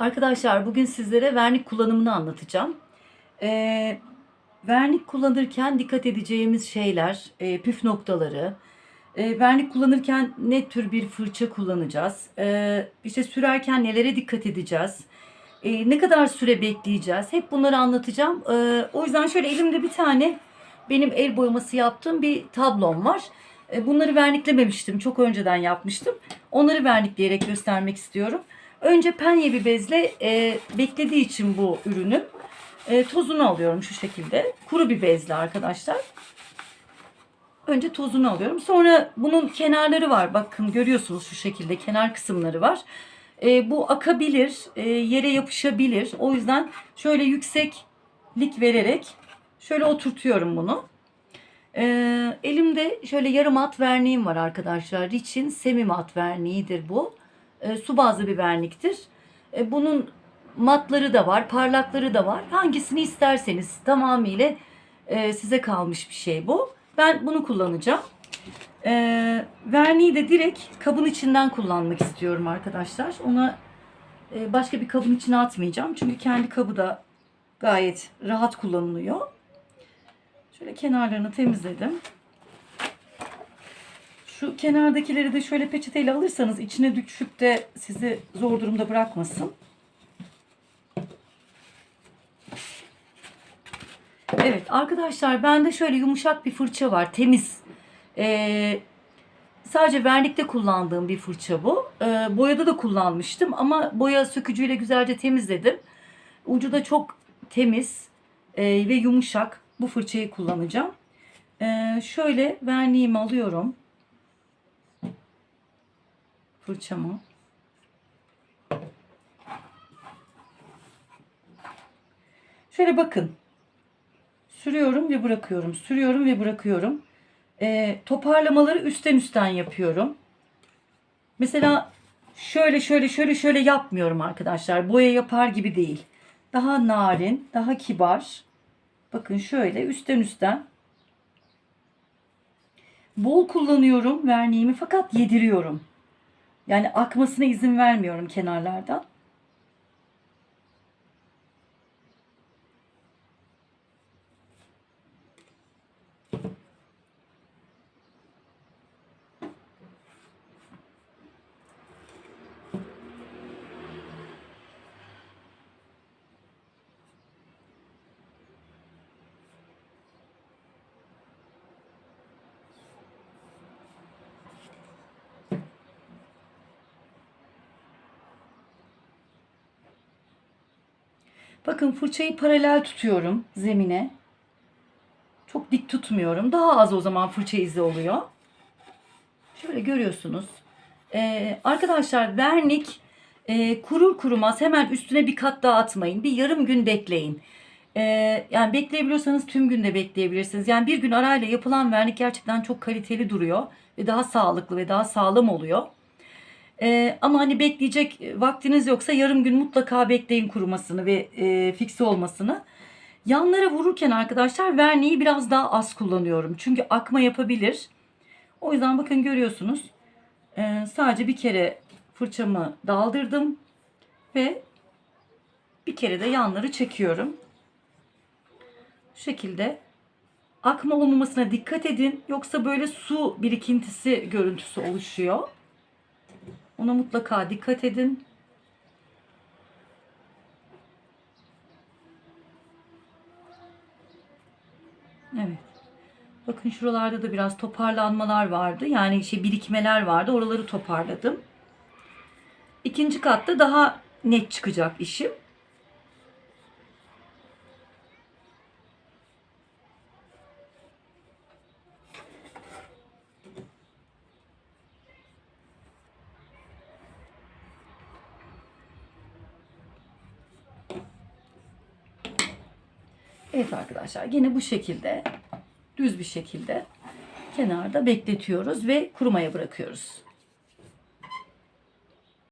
Arkadaşlar bugün sizlere vernik kullanımını anlatacağım. Ee, vernik kullanırken dikkat edeceğimiz şeyler, e, püf noktaları, e, vernik kullanırken ne tür bir fırça kullanacağız, e, işte sürerken nelere dikkat edeceğiz, e, ne kadar süre bekleyeceğiz, hep bunları anlatacağım. E, o yüzden şöyle elimde bir tane benim el boyaması yaptığım bir tablom var. E, bunları verniklememiştim, çok önceden yapmıştım. Onları vernikleyerek göstermek istiyorum. Önce penye bir bezle e, beklediği için bu ürünün e, tozunu alıyorum şu şekilde. Kuru bir bezle arkadaşlar. Önce tozunu alıyorum. Sonra bunun kenarları var. Bakın görüyorsunuz şu şekilde kenar kısımları var. E, bu akabilir, e, yere yapışabilir. O yüzden şöyle yükseklik vererek şöyle oturtuyorum bunu. E, elimde şöyle yarım at verniğim var arkadaşlar. Rich'in semi mat verniğidir bu e, su bazlı bir verniktir. E, bunun matları da var, parlakları da var. Hangisini isterseniz tamamıyla e, size kalmış bir şey bu. Ben bunu kullanacağım. E, verniği de direkt kabın içinden kullanmak istiyorum arkadaşlar. Ona e, başka bir kabın içine atmayacağım. Çünkü kendi kabı da gayet rahat kullanılıyor. Şöyle kenarlarını temizledim. Şu kenardakileri de şöyle peçeteyle alırsanız içine düşüp de sizi zor durumda bırakmasın. Evet arkadaşlar bende şöyle yumuşak bir fırça var. Temiz. Ee, sadece vernikte kullandığım bir fırça bu. Ee, boyada da kullanmıştım ama boya sökücüyle güzelce temizledim. Ucu da çok temiz e, ve yumuşak. Bu fırçayı kullanacağım. Ee, şöyle verniğimi alıyorum fırçamı. Şöyle bakın. Sürüyorum ve bırakıyorum. Sürüyorum ve bırakıyorum. Ee, toparlamaları üstten üstten yapıyorum. Mesela şöyle şöyle şöyle şöyle yapmıyorum arkadaşlar. Boya yapar gibi değil. Daha narin, daha kibar. Bakın şöyle üstten üstten. Bol kullanıyorum verniğimi fakat yediriyorum. Yani akmasına izin vermiyorum kenarlardan. Bakın fırçayı paralel tutuyorum zemine. Çok dik tutmuyorum. Daha az o zaman fırça izi oluyor. Şöyle görüyorsunuz. Ee, arkadaşlar vernik e, kurur kurumaz hemen üstüne bir kat daha atmayın. Bir yarım gün bekleyin. Ee, yani bekleyebiliyorsanız tüm günde bekleyebilirsiniz. Yani bir gün arayla yapılan vernik gerçekten çok kaliteli duruyor. Ve daha sağlıklı ve daha sağlam oluyor. Ee, ama hani bekleyecek vaktiniz yoksa yarım gün mutlaka bekleyin kurumasını ve e, fikse olmasını. Yanlara vururken arkadaşlar verniği biraz daha az kullanıyorum. Çünkü akma yapabilir. O yüzden bakın görüyorsunuz. Ee, sadece bir kere fırçamı daldırdım. Ve bir kere de yanları çekiyorum. Şu şekilde akma olmamasına dikkat edin. Yoksa böyle su birikintisi görüntüsü oluşuyor. Ona mutlaka dikkat edin. Evet. Bakın şuralarda da biraz toparlanmalar vardı. Yani şey birikmeler vardı. Oraları toparladım. İkinci katta daha net çıkacak işim. Evet arkadaşlar yine bu şekilde düz bir şekilde kenarda bekletiyoruz ve kurumaya bırakıyoruz.